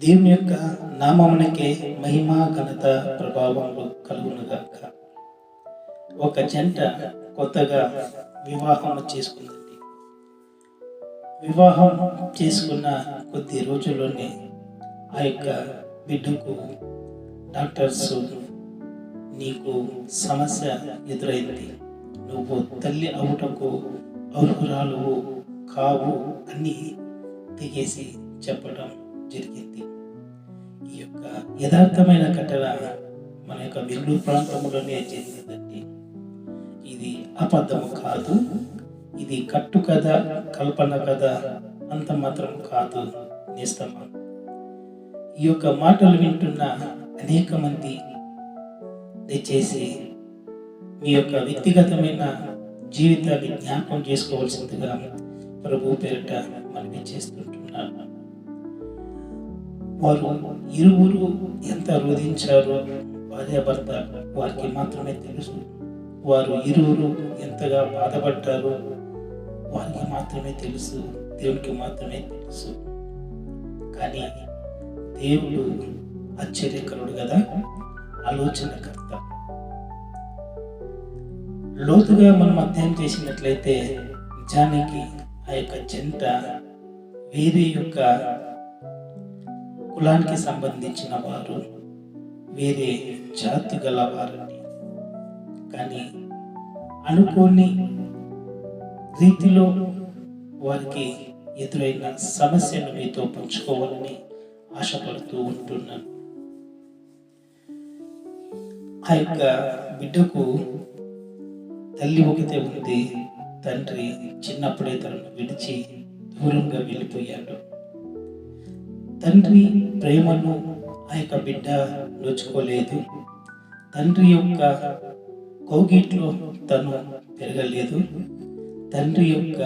దేవుని యొక్క నామమునకే మహిమ ఘనత ప్రభావములు కలుగునుగాక. ఒక జంట కొత్తగా వివాహం చేసుకుందండి వివాహం చేసుకున్న కొద్ది రోజుల్లోనే ఆ యొక్క బిడ్డకు డాక్టర్స్ నీకు సమస్య ఎదురైంది. నువ్వు తల్లి అవుటకు అర్హురాలు కావు అని తెగేసి చెప్పడం జరిగింది. ఈ యొక్క యథార్థమైన కట్టడ మన యొక్క బెంగళూరు ప్రాంతంలోనే జరిగిందండి. ఇది అబద్ధము కాదు. ఇది కట్టు కథ కల్పన కథ అంత మాత్రం కాదు. నేస్తమా? ఈ యొక్క మాటలు వింటున్న అనేక మంది దయచేసి మీ యొక్క వ్యక్తిగతమైన జీవితాన్ని జ్ఞాపకం చేసుకోవాల్సిందిగా ప్రభు పేరిట మనవి చేస్తుంటున్నాను. వారు ఇరువురు ఎంత రోధించారో భార్యాభర్త వారికి మాత్రమే తెలుసు. వారు ఇరువురు ఎంతగా బాధపడ్డారో వారికి మాత్రమే తెలుసు. దేవునికి మాత్రమే తెలుసు. కానీ దేవుడు ఆశ్చర్యకరుడు కదా? ఆలోచనకర్త. లోతుగా మనం అధ్యయనం చేసినట్లయితే నిజానికి ఆ యొక్క జంట వేరే యొక్క కులానికి సంబంధించిన వారు వేరే జాతి గల వారండి కానీ అనుకోని రీతిలో వారికి ఎదురైన సమస్యను మీతో పంచుకోవాలని ఆశపడుతూ ఉంటున్నాను. ఆ యొక్క బిడ్డకు తల్లి ఒకతే ఉంది. తండ్రి చిన్నప్పుడే తనను విడిచి దూరంగా వెళ్ళిపోయాడు. తండ్రి ప్రేమను ఆ యొక్క బిడ్డ నోచుకోలేదు తండ్రి యొక్క కౌగిట్లో తను పెరగలేదు. తండ్రి యొక్క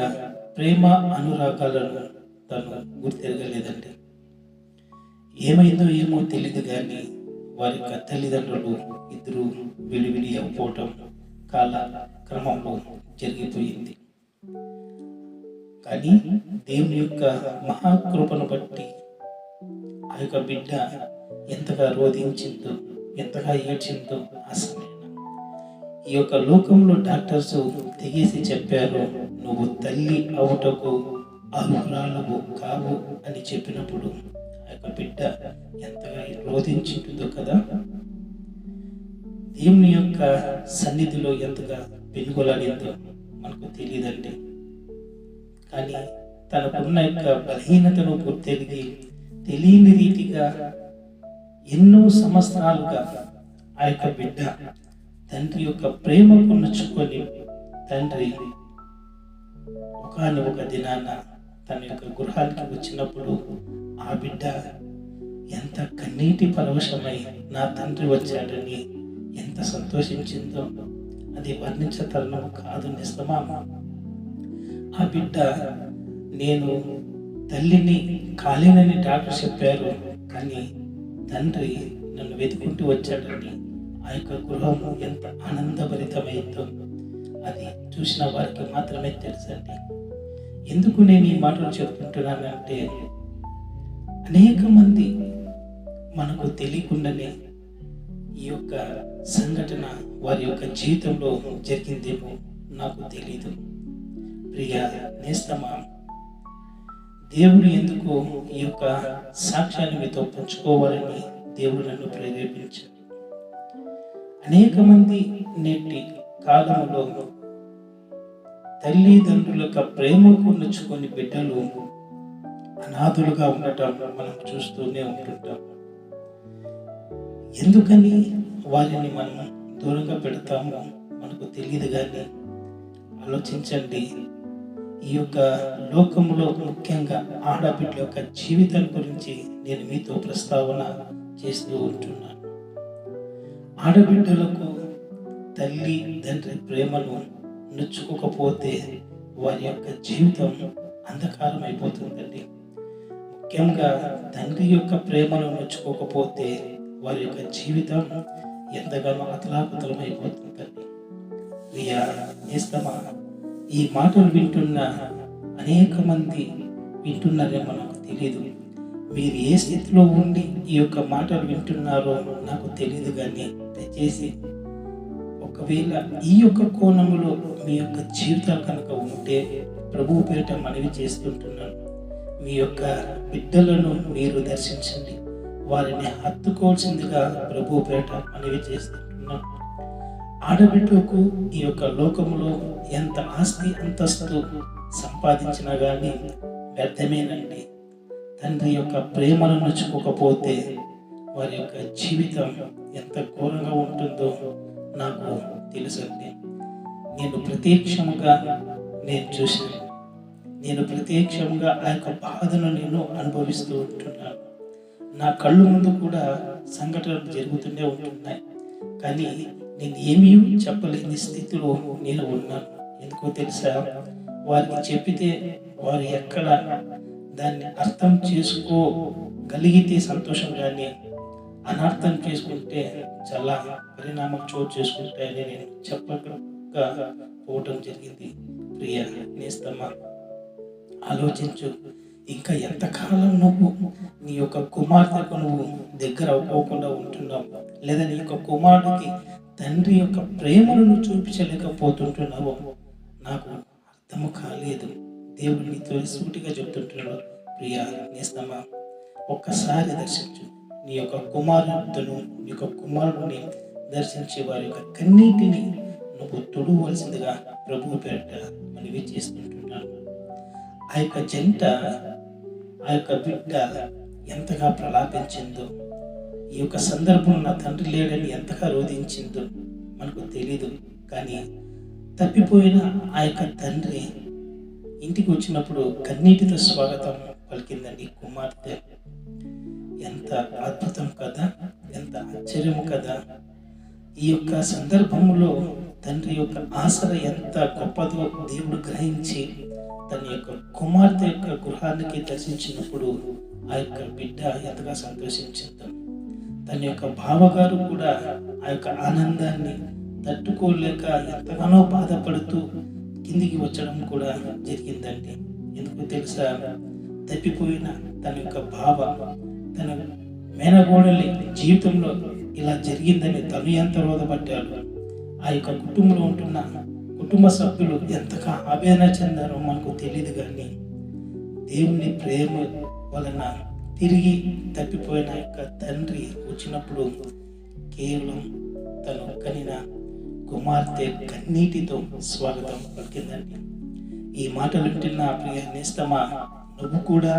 ప్రేమ అనురాగాలను తను గుర్తిరగలేదండి ఏమైందో ఏమో తెలియదు కానీ వారి యొక్క తల్లిదండ్రులు ఇద్దరు విడివిడి అవ్వటం కాల క్రమంలో జరిగిపోయింది. కానీ దేవుని యొక్క మహాకృపను బట్టి యొక్క బిడ్డ ఎంతగా రోధించిందో ఎంతగా ఏడ్చిందో ఆ సమయం. ఈ యొక్క లోకంలో డాక్టర్స్ తెగేసి చెప్పారు నువ్వు తల్లి అవుటకు అర్హురాలవు కావు అని చెప్పినప్పుడు ఆ యొక్క బిడ్డ ఎంతగా రోధించిందో కదా? దేవుని యొక్క సన్నిధిలో ఎంతగా పెనుగొలాడిందో మనకు తెలియదండి. కానీ తనకున్న యొక్క బలహీనతను గుర్తెరిగి తెలియని రీతిగా ఎన్నో సంవత్సరాలుగా ఆ యొక్క బిడ్డ తండ్రి యొక్క ప్రేమకు నచ్చుకొని తండ్రి ఒకని ఒక దినాన తన యొక్క గృహానికి వచ్చినప్పుడు ఆ బిడ్డ ఎంత కన్నీటి పరవశమై నా తండ్రి వచ్చాడని ఎంత సంతోషించిందో అది వర్ణించతరణం కాదు నిజమా? ఆ బిడ్డ నేను తల్లిని కాలేనని డాక్టర్ చెప్పారు. కానీ తండ్రి నన్ను వెతుకుంటూ వచ్చాడని ఆ యొక్క గృహము ఎంత ఆనందభరితమైందో అది చూసిన వారికి మాత్రమే తెలుసండి. ఎందుకు నేను ఈ మాటలు చెప్తుంటున్నానంటే అనేక మంది మనకు తెలియకుండానే ఈ యొక్క సంఘటన వారి యొక్క జీవితంలో జరిగిందేమో నాకు తెలియదు ప్రియ నేస్తమా? దేవుడు ఎందుకు ఈ యొక్క సాక్ష్యాన్ని మీతో పంచుకోవాలని దేవుడు నన్ను ప్రేరేపించాడు. అనేక మంది నేటి కాలంలో తల్లిదండ్రుల యొక్క ప్రేమకు నచ్చుకొని బిడ్డలు అనాథులుగా ఉండటం మనం చూస్తూనే ఉంటుంటాం. ఎందుకని వారిని మనం దూరంగా పెడతామో మనకు తెలియదు కానీ ఆలోచించండి. ఈ యొక్క లోకంలో ముఖ్యంగా ఆడబిడ్డ యొక్క జీవితం గురించి నేను మీతో ప్రస్తావన చేస్తూ ఉంటున్నాను. ఆడబిడ్డలకు తల్లి తండ్రి ప్రేమను నొచ్చుకోకపోతే వారి యొక్క జీవితం అంధకారం అయిపోతుందండి ముఖ్యంగా తండ్రి యొక్క ప్రేమను నొచ్చుకోకపోతే వారి యొక్క జీవితం ఎంతగానో అతలాకుతలం అయిపోతుందండి ప్రియా నేస్తమా? ఈ మాటలు వింటున్న అనేక మంది వింటున్నారే మనకు తెలియదు మీరు ఏ స్థితిలో ఉండి ఈ యొక్క మాటలు వింటున్నారో నాకు తెలియదు కానీ దయచేసి ఒకవేళ ఈ యొక్క కోణంలో మీ యొక్క జీవితాలు కనుక ఉంటే ప్రభు పేట మనవి చేస్తుంటున్నాను. మీ యొక్క బిడ్డలను మీరు దర్శించండి. వారిని హత్తుకోవాల్సిందిగా ప్రభు పేట మనవి చేస్తుంటున్నాను ఆడబిడ్డకు ఈ యొక్క లోకంలో ఎంత ఆస్తి అంతస్తు సంపాదించినా కానీ వ్యర్థమేనండి. తండ్రి యొక్క ప్రేమను నచ్చుకోకపోతే వారి యొక్క జీవితం ఎంత ఘోరంగా ఉంటుందో నాకు తెలుసండి. నేను ప్రత్యక్షంగా నేను చూశాను. నేను ప్రత్యక్షంగా ఆ యొక్క బాధను నేను అనుభవిస్తూ ఉంటున్నాను. నా కళ్ళు ముందు కూడా సంఘటనలు జరుగుతూనే ఉంటున్నాయి. కానీ నేను ఏమీ చెప్పలేని స్థితిలో నేను ఉన్నాను. ఎందుకో తెలుసా? వారికి చెప్పితే వారు ఎక్కడ దాన్ని అర్థం చేసుకోగలిగితే సంతోషం కానీ అనర్థం చేసుకుంటే చాలా పరిణామం చోటు చేసుకుంటాయని నేను చెప్పక పోవటం జరిగింది. ప్రియ నేస్తమ్మా ఆలోచించు. ఇంకా ఎంతకాలం నువ్వు నీ యొక్క కుమార్తెకు నువ్వు దగ్గర అవ్వకుండా ఉంటున్నావు? లేదా నీ యొక్క కుమారుడికి తండ్రి యొక్క ప్రేమను చూపించలేకపోతుంటున్నావు నాకు అర్థము కాలేదు. దేవుడు నీతో సూటిగా చెప్తుంటున్నాడు. ప్రియా నేస్తమా ఒక్కసారి దర్శించు. నీ యొక్క కుమారుడును నీ యొక్క కుమారుడిని దర్శించే వారి యొక్క కన్నీటిని నువ్వు తొడవలసిందిగా ప్రభువు పేరట మనవి చేస్తుంటున్నాను ఆ యొక్క జంట ఆ యొక్క బిడ్డ ఎంతగా ప్రలాపించిందో ఈ యొక్క సందర్భం నా తండ్రి లేడని ఎంతగా రోధించిందో మనకు తెలీదు. కానీ తప్పిపోయిన ఆ యొక్క తండ్రి ఇంటికి వచ్చినప్పుడు కన్నీటితో స్వాగతం పలికిందండి కుమార్తె. ఎంత అద్భుతం కదా ఎంత ఆశ్చర్యం కదా. ఈ యొక్క సందర్భంలో తండ్రి యొక్క ఆసర ఎంత గొప్పదో దేవుడు గ్రహించి తన యొక్క కుమార్తె యొక్క గృహానికి దర్శించినప్పుడు ఆ యొక్క బిడ్డ ఎంతగా సంతోషించిందో. తన యొక్క బావగారు కూడా ఆ యొక్క ఆనందాన్ని తట్టుకోలేక ఎంతగానో బాధపడుతూ కిందికి వచ్చడం కూడా జరిగిందండి. ఎందుకు తెలుసా? తప్పిపోయిన తన యొక్క బావ తన మేనగోడలి జీవితంలో ఇలా జరిగిందని తను ఎంత రోధపడ్డాడు ఆ యొక్క కుటుంబంలో ఉంటున్న కుటుంబ సభ్యులు ఎంతగా ఆవేదన చెందారో మనకు తెలియదు కానీ దేవుని ప్రేమ వలన తిరిగి తప్పిపోయిన యొక్క తండ్రి వచ్చినప్పుడు కేవలం తను కనిన కుమార్తె కన్నీటితో స్వాగతం పలికిందండి. ఈ మాటలు వింటున్న ప్రియ నేస్తమా నువ్వు కూడా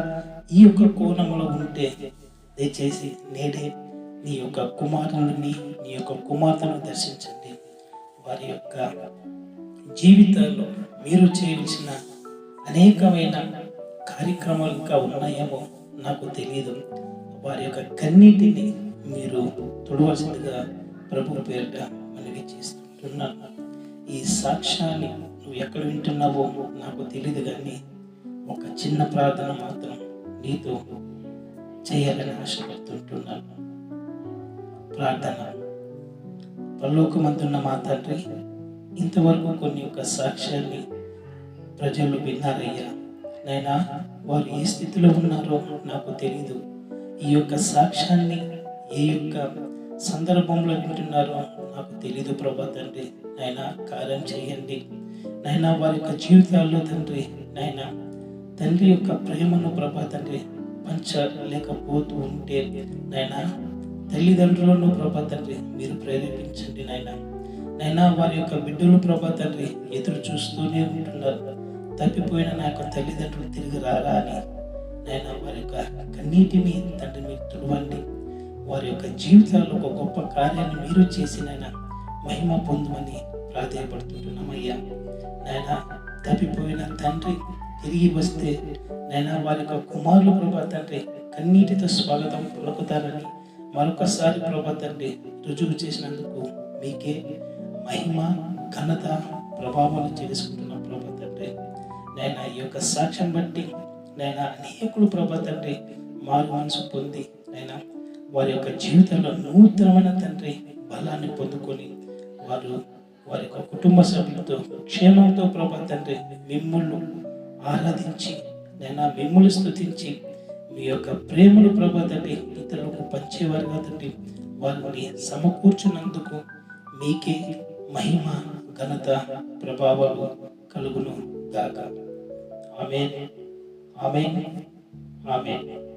ఈ యొక్క కోణంలో ఉంటే దయచేసి నేడే నీ యొక్క కుమారుని నీ యొక్క కుమార్తెను దర్శించండి. వారి యొక్క జీవితాల్లో మీరు చేయవలసిన అనేకమైన కార్యక్రమాలు ఇంకా ఉన్నాయేమో నాకు తెలియదు వారి యొక్క కన్నీటిని మీరు తొడవలసిందిగా ప్రభు పేరిట మనవి చేస్తుంటున్నాను. ఈ సాక్ష్యాన్ని నువ్వు ఎక్కడ వింటున్నావో నాకు తెలియదు కానీ ఒక చిన్న ప్రార్థన మాత్రం నీతో చేయాలని ఆశపడుతుంటున్నాను. ప్రార్థన. పరలోకమంతున్న మా తండ్రి ఇంతవరకు కొన్ని యొక్క సాక్ష్యాన్ని ప్రజలు విన్నారయ్యా. నైనా వారు ఏ స్థితిలో ఉన్నారో నాకు తెలీదు. ఈ యొక్క సాక్ష్యాన్ని ఏ యొక్క సందర్భంలో వింటున్నారో నాకు తెలీదు ప్రభా తండ్రి. నాయన కార్యం చేయండి. నాయన వారి యొక్క జీవితాల్లో తండ్రి నాయన తండ్రి యొక్క ప్రేమను ప్రభా తండ్రి పంచలేకపోతూ ఉంటే నాయన తల్లిదండ్రులను ప్రభా తండ్రి మీరు ప్రేరేపించండి నాయన. నైనా వారి యొక్క బిడ్డలు ప్రభా తండ్రి ఎదురు చూస్తూనే ఉంటున్నారు. తప్పిపోయిన నా యొక్క తల్లిదండ్రులు తిరిగి రారా అని నేను వారి యొక్క కన్నీటిని తండ్రి మీరు తుడవండి. వారి యొక్క జీవితాల్లో ఒక గొప్ప కార్యాన్ని మీరు చేసినైనా మహిమ పొందమని ప్రాధాయపడుతుంటున్నామయ్యా. నాయన తప్పిపోయిన తండ్రి తిరిగి వస్తే నైనా వారి యొక్క కుమారులు ప్రభా తండ్రి కన్నీటితో స్వాగతం పలుకుతారని మరొకసారి ప్రభా తండ్రి రుజువు చేసినందుకు మీకే మహిమ ఘనత ప్రభావాలు చేసుకుంటున్నాం నేను ఈ యొక్క సాక్ష్యం బట్టి నేను అనేకులు ప్రభా తండ్రి మారు మనసు పొంది నేను వారి యొక్క జీవితంలో నూతనమైన తండ్రి బలాన్ని పొందుకొని వారు వారి యొక్క కుటుంబ సభ్యులతో క్షేమంతో ప్రభా తండ్రి మిమ్మల్ని ఆరాధించి నేను మిమ్మల్ని స్థుతించి మీ యొక్క ప్రేమను ప్రభా తండ్రి ఇతరులకు పంచేవారుగా తండ్రి వారిని సమకూర్చున్నందుకు మీకే మహిమ ఘనత ప్రభావాలు కలుగును దాకా Amém. Amém. Amém.